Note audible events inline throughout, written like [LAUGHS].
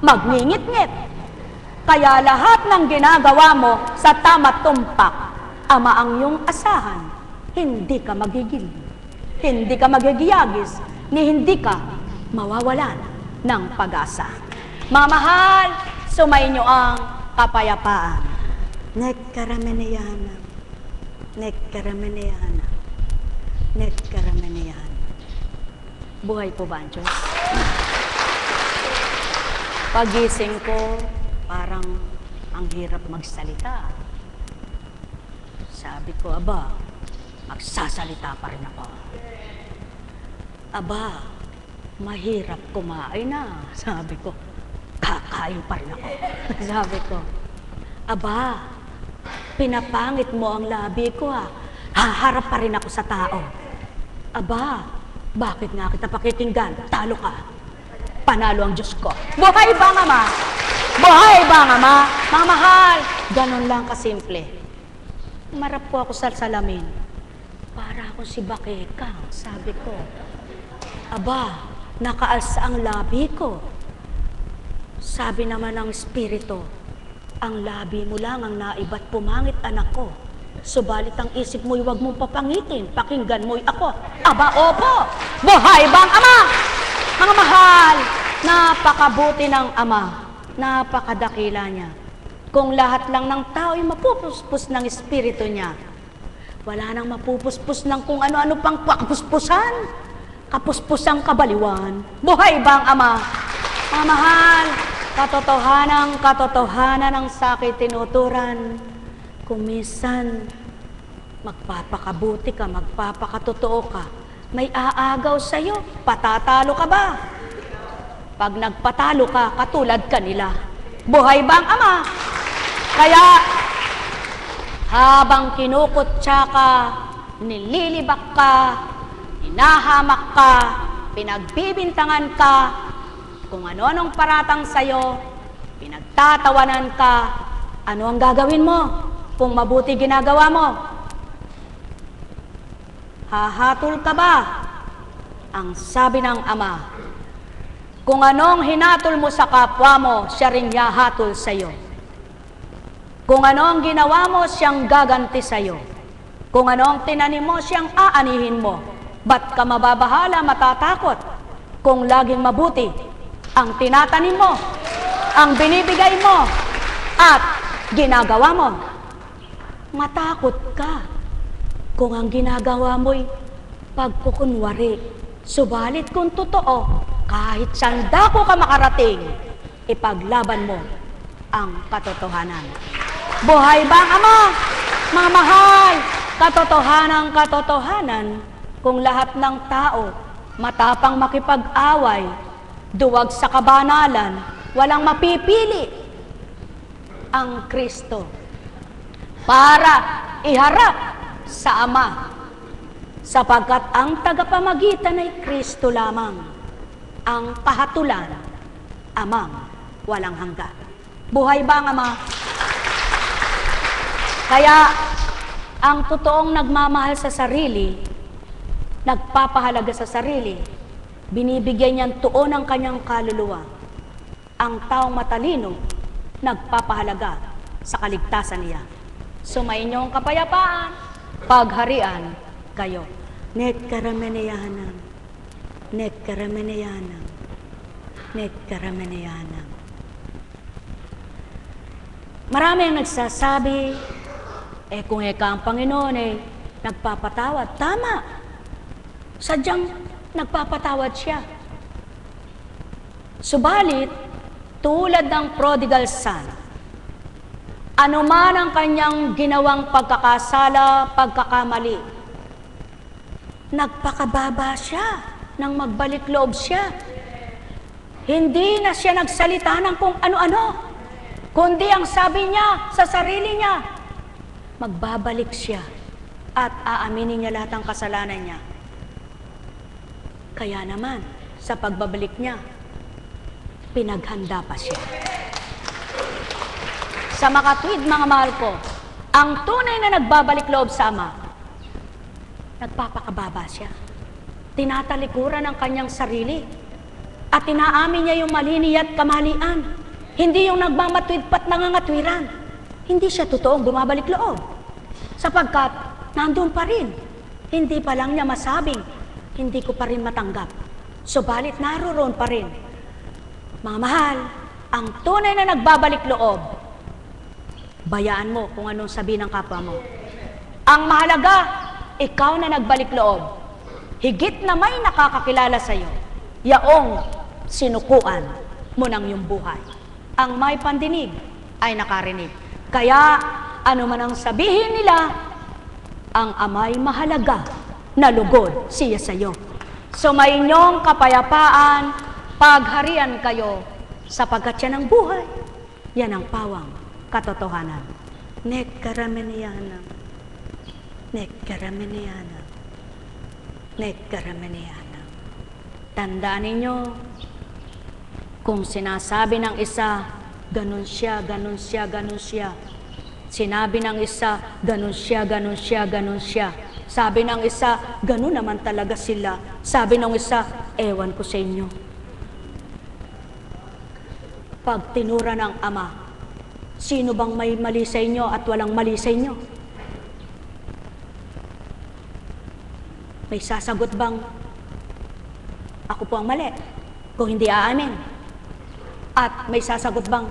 magngingit-ngit. Kaya lahat ng ginagawa mo sa tama't tumpak, ama ang iyong asahan, hindi ka magigil. Hindi ka magigiyagis, ni hindi ka mawawalan ng pag-asa. Mga mahal, sumayin niyo ang kapayapaan. Nekkarameneyana. Nekkarameneyana. Nekkarameneyana. Buhay po ba ang Diyos? Pagising ko, parang ang hirap magsalita. Sabi ko, aba, magsasalita pa rin ako. Aba, mahirap kumain na. Sabi ko, kakain pa rin ako. [LAUGHS] Sabi ko, aba, pinapangit mo ang labi ko ha. Haharap pa rin ako sa tao. Aba, bakit nga kita pakikinggan? Talo ka. Panalo ang Diyos ko. Buhay ba nga ma? Buhay ba nga ma? Mga mahal, ganon lang kasimple. Marap po ako sa salamin. Para ako si Bakekang, sabi ko. Aba, nakaalsa ang labi ko. Sabi naman ng Espiritu, ang labi mo lang ang naiba't pumangit anak ko. Subalit ang isip mo'y huwag mong papangitin, pakinggan mo'y ako. Aba, opo! Buhay bang ama? Mga mahal, napakabuti ng ama, napakadakila niya. Kung lahat lang ng tao ay mapupuspos ng espiritu niya, wala nang mapupuspos ng kung ano-ano pang kapuspusan, kapuspusang kabaliwan. Buhay bang ama? Mga mahal, katotohanan, katotohanan ang sakit tinuturan. Kung minsan, magpapakabuti ka, magpapakatotoo ka, may aagaw sa'yo, patatalo ka ba? Pag nagpatalo ka, katulad kanila. Buhay bang ama? Kaya, habang kinukutsa ka, nililibak ka, hinahamak ka, pinagbibintangan ka, kung ano-anong paratang sa'yo, pinagtatawanan ka, ano ang gagawin mo kung mabuti ginagawa mo? Hahatol ka ba? Ang sabi ng ama, kung anong hinatol mo sa kapwa mo, siya rin yahatol sa iyo. Kung ano ang ginawa mo, siyang gaganti sa iyo. Kung ano ang tinanim mo, siyang aanihin mo. Ba't ka mababahala, matatakot? Kung laging mabuti ang tinatanim mo, ang binibigay mo, at ginagawa mo, matakot ka kung ang ginagawa mo'y pagkukunwari. Subalit kung totoo, kahit saan dako ka makarating, ipaglaban mo ang katotohanan. Buhay bang ama? Mga mahal, katotohanan katotohanan, kung lahat ng tao matapang makipag-away, duwag sa kabanalan, walang mapipili ang Kristo para iharap sa Ama sapagkat ang tagapamagitan ay Kristo lamang ang kahatulan amang walang hanggan. Buhay ba ang Ama? Kaya ang totoong nagmamahal sa sarili, nagpapahalaga sa sarili, binibigyan niyang tuon ang kanyang kaluluwa. Ang taong matalino, nagpapahalaga sa kaligtasan niya. Sumayin niyo ang kapayapaan, pagharian kayo. Nekkarameneyanam, nekkarameneyanam, nekkarameneyanam. Marami ang nagsasabi, eh kung eka ang Panginoon eh, nagpapatawad. Tama. Sadyang nagpapatawad siya. Subalit, tulad ng prodigal son, ano man ang kanyang ginawang pagkakasala, pagkakamali, nagpakababa siya nang magbalik loob siya. Hindi na siya nagsalita ng kung ano-ano, kundi ang sabi niya sa sarili niya, magbabalik siya at aaminin niya lahat ng kasalanan niya. Kaya naman, sa pagbabalik niya, pinaghanda pa siya. Sa makatwid, mga mahal ko, ang tunay na nagbabalik loob sa Ama, nagpapakababa siya. Tinatalikuran ang kanyang sarili At inaamin niya yung mali niya at kamalian. Hindi yung nagmamatwid pat nangangatwiran. Hindi siya totoong bumabalik loob. Sapagkat nandun pa rin. Hindi pa lang niya masabing, hindi ko pa rin matanggap. Subalit naroon pa rin. Mga mahal, ang tunay na nagbabalik loob, bayaan mo kung anong sabi ng kapwa mo. Ang mahalaga, ikaw na nagbalik loob. Higit na may nakakakilala sa iyo, yaong sinukuan mo ng iyong buhay. Ang may pandinig ay nakarinig. Kaya ano man ang sabihin nila, ang amay mahalaga na lugod siya sa iyo. Sumayinyong kapayapaan, pagharian kayo sapagkat yan ang buhay. Yan ang pawang katotohanan. Nekkarameniyanam. Nekkarameniyanam. Nekkarameniyanam. Tandaan ninyo, kung sinasabi ng isa, ganun siya, ganun siya, ganun siya. Sinabi ng isa, ganun siya, ganun siya, ganun siya. Sabi ng isa, ganun naman talaga sila. Sabi ng isa, ewan ko sa inyo. Pag tinura ng ama, sino bang may mali sa inyo at walang mali sa inyo? May sasagot bang, ako po ang mali, kung hindi aamin? At may sasagot bang,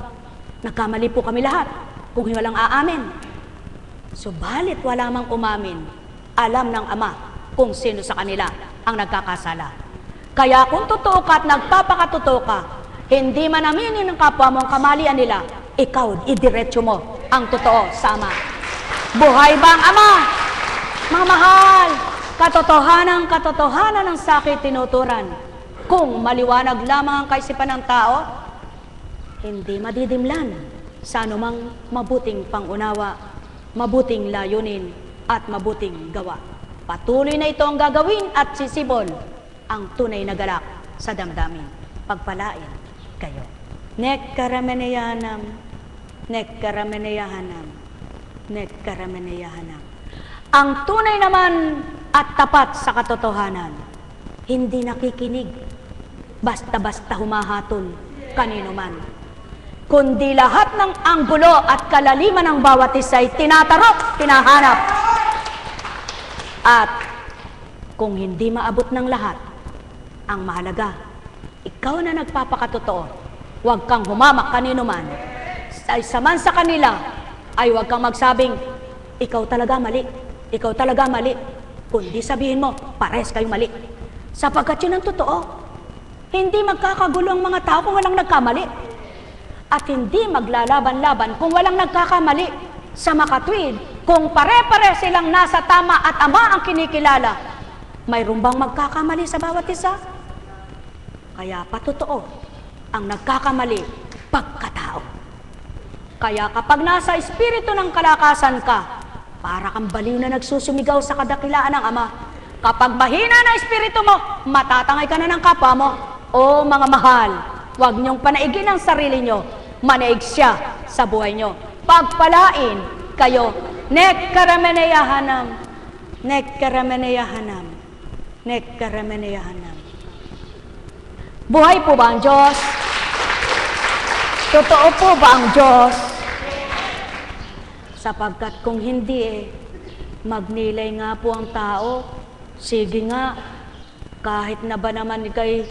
nagkamali po kami lahat, kung walang aamin? Subalit wala mang umamin, alam ng Ama kung sino sa kanila ang nagkakasala. Kaya kung totoo ka at nagpapakatotoo ka, hindi man aminin ng kapwa mo ang kamalian nila, ikaw, idiretso mo ang totoo sa Ama. Buhay ba ang Ama? Mga mahal, katotohanan katotohanan ng sakit tinuturan. Kung maliwanag lamang ang kaisipan ng tao, hindi madidimlan sa anumang mabuting pangunawa, mabuting layunin, at mabuting gawa. Patuloy na ito ang gagawin at sisibol ang tunay na galak sa damdamin. Pagpalain kayo. Nekkarameneyanam, nekkarameneyahanam, nekkarameneyahanam. Ang tunay naman at tapat sa katotohanan, hindi nakikinig, basta-basta humahatol kanino man kundi lahat ng anggulo at kalaliman ng bawat isa ay tinatarok, tinahanap. At kung hindi maabot ng lahat, ang mahalaga, ikaw na nagpapakatotoo, huwag kang humamak kanino man. Sa isa man sa kanila, ay huwag kang magsabing, ikaw talaga mali, ikaw talaga mali. Kundi sabihin mo, pares kayong mali. Sapagkat yun ang totoo. Hindi magkakagulo ang mga tao kung walang nagkamali at hindi maglalaban-laban kung walang nagkakamali sa makatwid, kung pare-pare silang nasa tama at ama ang kinikilala, mayroon bang magkakamali sa bawat isa? Kaya patotoo, ang nagkakamali, pagkatao. Kaya kapag nasa espiritu ng kalakasan ka, para kang baliw na nagsusumigaw sa kadakilaan ng Ama. Kapag mahina na espiritu mo, matatangay ka na ng kapwa mo. O mga mahal, huwag niyong panaigin ang sarili niyo manaig siya sa buhay nyo. Pagpalain kayo, nekkarameneyahanam, nekkarameneyahanam, nekkarameneyahanam. Buhay po ba ang Diyos? Totoo po ba ang Diyos? Sapagkat kung hindi eh, magnilay nga po ang tao, sige nga, kahit na ba naman kay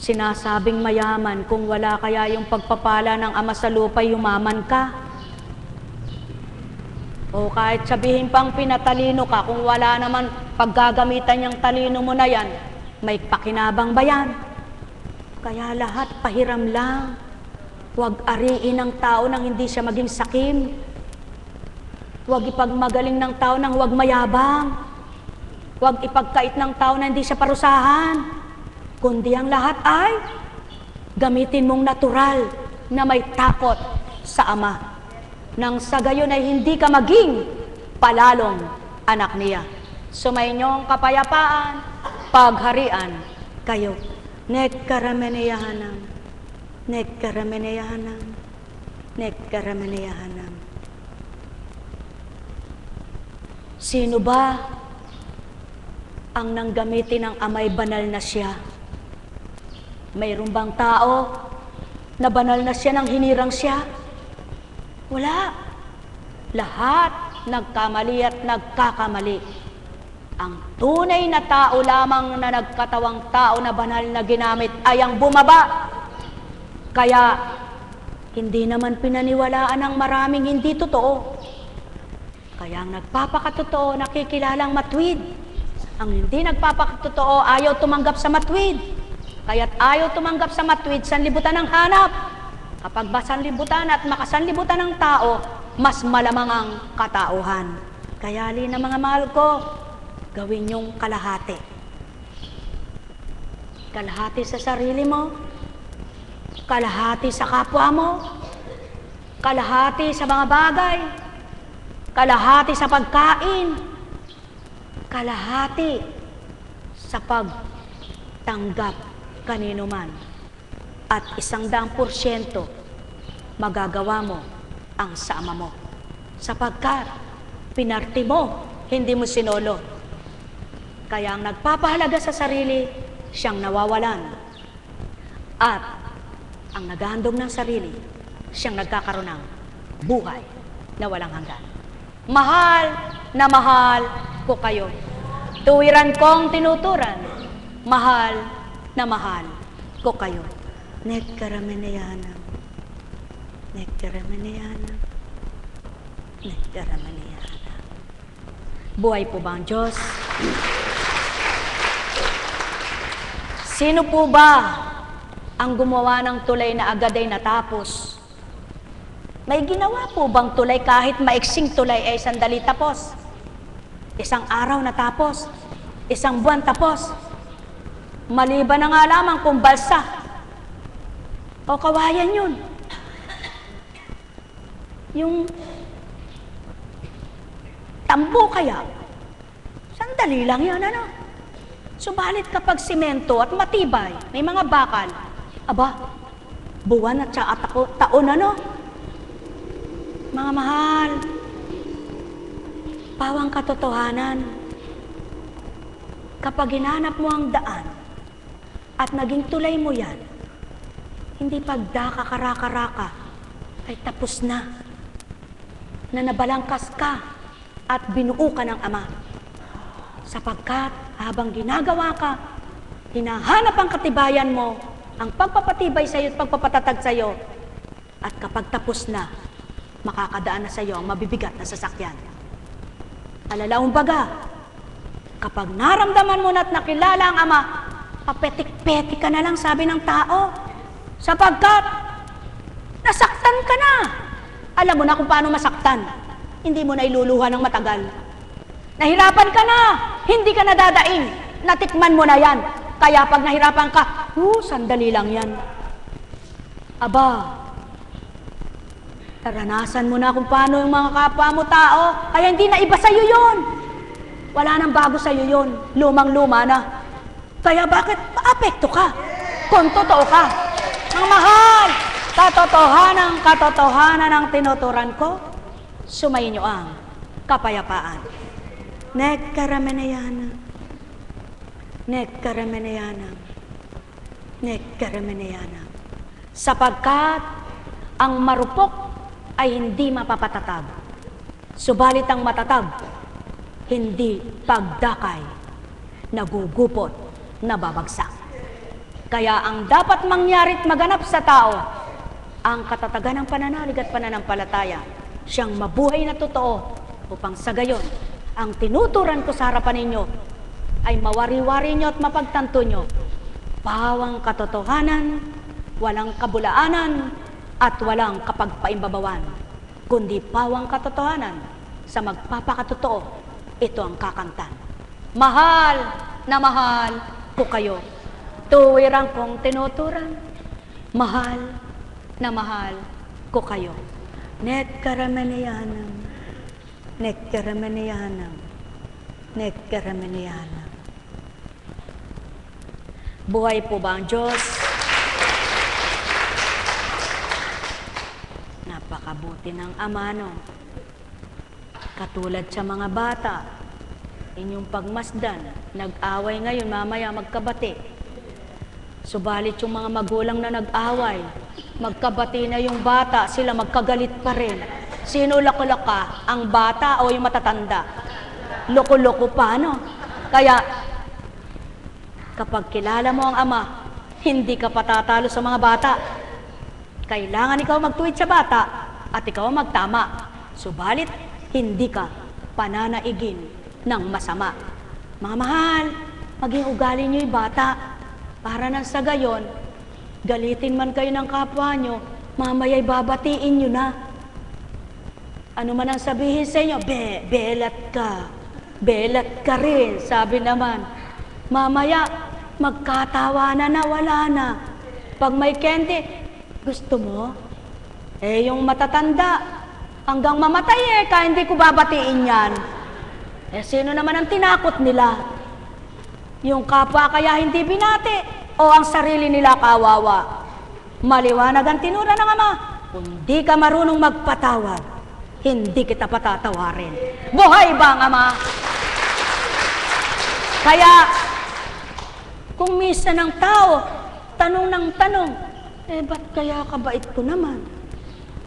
sinasabing mayaman kung wala kaya yung pagpapala ng ama sa lupa, yumaman ka. O kahit sabihin pang pinatalino ka, kung wala naman paggagamitan yung talino mo na yan, may pakinabang ba yan? Kaya lahat pahiram lang. Huwag ariin ng tao nang hindi siya maging sakim. Huwag ipagmagaling ng tao nang huwag mayabang. Huwag ipagkait ng tao na hindi siya parusahan kundi ang lahat ay gamitin mong natural na may takot sa Ama. Nang sa gayon ay hindi ka maging palalong anak niya. Sumayinyong kapayapaan, pagharian kayo. Nekkarameneyahanam, nekkarameneyahanam, nekkarameneyahanam. Sino ba ang nanggamitin ng amay banal na siya? Mayroon bang tao na banal na siya nang hinirang siya? Wala. Lahat nagkamali at nagkakamali. Ang tunay na tao lamang na nagkatawang tao na banal na ginamit ay ang bumaba. Kaya, hindi naman pinaniwalaan ng maraming hindi totoo. Kaya ang nagpapakatotoo, nakikilalang matwid. Ang hindi nagpapakatotoo, ayaw tumanggap sa matwid. Kaya't ayaw tumanggap sa matwid, sanlibutan ng hanap. Kapag masanlibutan at makasanlibutan ng tao, mas malamang ang katauhan. Kaya na mga mahal ko, gawin yung kalahati. Kalahati sa sarili mo, kalahati sa kapwa mo, kalahati sa mga bagay, kalahati sa pagkain, kalahati sa pagtanggap kanino man. At isang daang porsyento magagawa mo ang sama mo. Sapagkat pinarti mo, hindi mo sinolo. Kaya ang nagpapahalaga sa sarili, siyang nawawalan. At ang naghahandog ng sarili, siyang nagkakaroon ng buhay na walang hanggan. Mahal na mahal ko kayo. Tuwiran kong tinuturan, mahal na mahal ko kayo. Nekkarameneyanam, nekkarameneyanam, nekkarameneyanam. Buhay po ba ang Diyos? Sino po ba ang gumawa ng tulay na agad ay natapos? May ginawa po bang tulay kahit maiksing tulay ay sandali tapos? Isang araw natapos? Isang buwan tapos? Maliban na nga lamang kung balsa o kawayan yun. Yung tambo kaya, sandali lang yan, ano? Subalit kapag simento at matibay, may mga bakal, aba, buwan at saka tako, taon ano? Mga mahal, pawang katotohanan, kapag hinanap mo ang daan at naging tulay mo yan, hindi pagdaka karaka-raka ay tapos na na nabalangkas ka at binuo ka ng Ama. Sapagkat habang ginagawa ka, hinahanap ang katibayan mo, ang pagpapatibay sa iyo at pagpapatatag sa iyo, at kapag tapos na, makakadaan na sa iyo ang mabibigat na sasakyan. Alalaong baga, kapag naramdaman mo na at nakilala ang Ama, papetik-petik ka na lang sabi ng tao, sapagkat nasaktan ka na. Alam mo na kung paano masaktan. Hindi mo na iluluha ng matagal. Nahirapan ka na, hindi ka nadadaing. Natikman mo na yan. Kaya pag nahirapan ka, uh, sandali lang yan. Aba, naranasan mo na kung paano yung mga kapwa mo tao, kaya hindi na iba sa'yo yun. Wala nang bago sa'yo yun. Lumang-luma na. Kaya bakit maapekto ka? Kung totoo ka. Ang mahal, katotohanan, katotohanan ang tinuturan ko, sumayin niyo ang kapayapaan. Nekkaramenayana. Nekkaramenayana. Nekkaramenayana. Sapagkat ang marupok ay hindi mapapatatag. Subalit ang matatag, hindi pagdakay, nagugupot, nababagsak. Kaya ang dapat mangyarit maganap sa tao, ang katatagan ng pananalig at pananampalataya, siyang mabuhay na totoo upang sa gayon, ang tinuturan ko sa harapan ninyo ay mawari-wari nyo at mapagtanto nyo. Pawang katotohanan, walang kabulaanan, at walang kapagpaimbabawan, kundi pawang katotohanan sa magpapakatotoo, ito ang kakantan. Mahal na mahal ko kayo. Tuwirang kong tinuturan. Mahal na mahal ko kayo. Nekkaramaniyanam. Nekkaramaniyanam. Nekkaramaniyanam. Buhay po ba ang Diyos? Napakabuti ng Ama, no? Katulad sa mga bata, inyong pagmasdan, nag-away ngayon, mamaya magkabati. Subalit yung mga magulang na nag-away, magkabati na yung bata, sila magkagalit pa rin. Sino lako-laka? Ang bata o yung matatanda? Loko-loko pa, no? Kaya, kapag kilala mo ang ama, hindi ka patatalo sa mga bata. Kailangan ikaw magtuwid sa bata at ikaw magtama. Subalit, hindi ka pananaigin ng masama. Mga mahal, maging ugali niyo bata. Para nang sa gayon, galitin man kayo ng kapwa nyo, mamaya'y babatiin nyo na. Ano man ang sabihin sa inyo, be, belat ka. Belat ka rin, sabi naman. Mamaya, magkatawanan na, wala na. Pag may candy, gusto mo? Eh, yung matatanda, hanggang mamatay eh, kaya hindi ko babatiin yan. Eh, sino naman ang tinakot nila? Yung kapwa kaya hindi binati o ang sarili nila kawawa. Maliwanag ang tinura ng Ama. Kung di ka marunong magpatawad, hindi kita patatawarin. Buhay ba ang Ama? Kaya, kung misa ng tao, tanong ng tanong, eh ba't kaya kabait ko naman?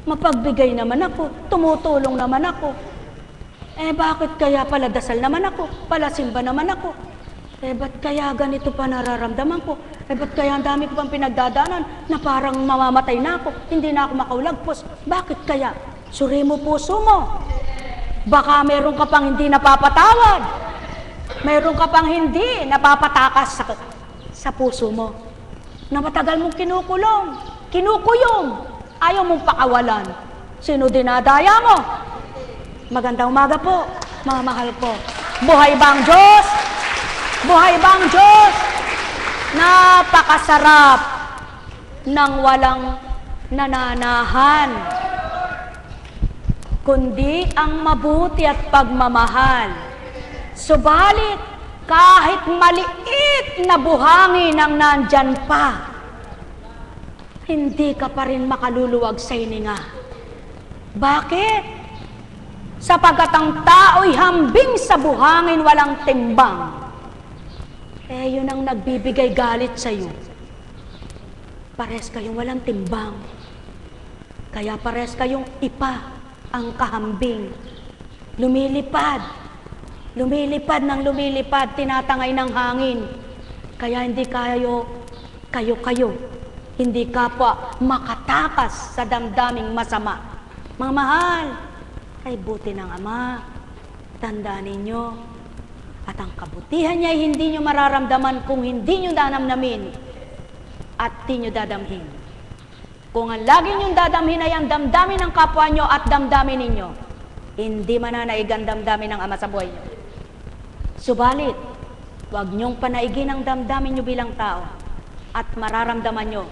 Mapagbigay naman ako, tumutulong naman ako. Eh bakit kaya pala dasal naman ako, pala simba naman ako? Eh ba't kaya ganito pa nararamdaman ko? Eh ba't kaya ang dami ko pang pinagdadaanan na parang mamamatay na ako, hindi na ako makaulagpos? Bakit kaya? Suri mo puso mo. Baka meron ka pang hindi napapatawad. Meron ka pang hindi napapatakas sa, sa puso mo. Na matagal mong kinukulong, kinukuyong, ayaw mong pakawalan. Sino dinadaya mo? Magandang umaga po, mga mahal ko. Buhay bang Diyos? Buhay bang Diyos? Napakasarap ng walang nananahan, kundi ang mabuti at pagmamahal. Subalit, kahit maliit na buhangin ang nandyan pa, hindi ka pa rin makaluluwag sa hininga. Bakit? Sapagat ang tao'y hambing sa buhangin walang timbang. Eh, yun ang nagbibigay galit sa iyo. Pares kayong walang timbang. Kaya pares kayong ipa ang kahambing. Lumilipad. Lumilipad ng lumilipad, tinatangay ng hangin. Kaya hindi kayo, kayo-kayo, hindi kapwa makatakas sa damdaming masama. Mga mahal, ay buti ng Ama. Tandaan ninyo, at ang kabutihan niya ay hindi nyo mararamdaman kung hindi nyo danamnamin at di nyo dadamhin. Kung ang lagi nyo dadamhin ay ang damdamin ng kapwa nyo at damdamin ninyo, hindi mananaig ang damdamin ng Ama sa buhay nyo. Subalit, huwag niyong panaigin ang damdamin nyo bilang tao at mararamdaman nyo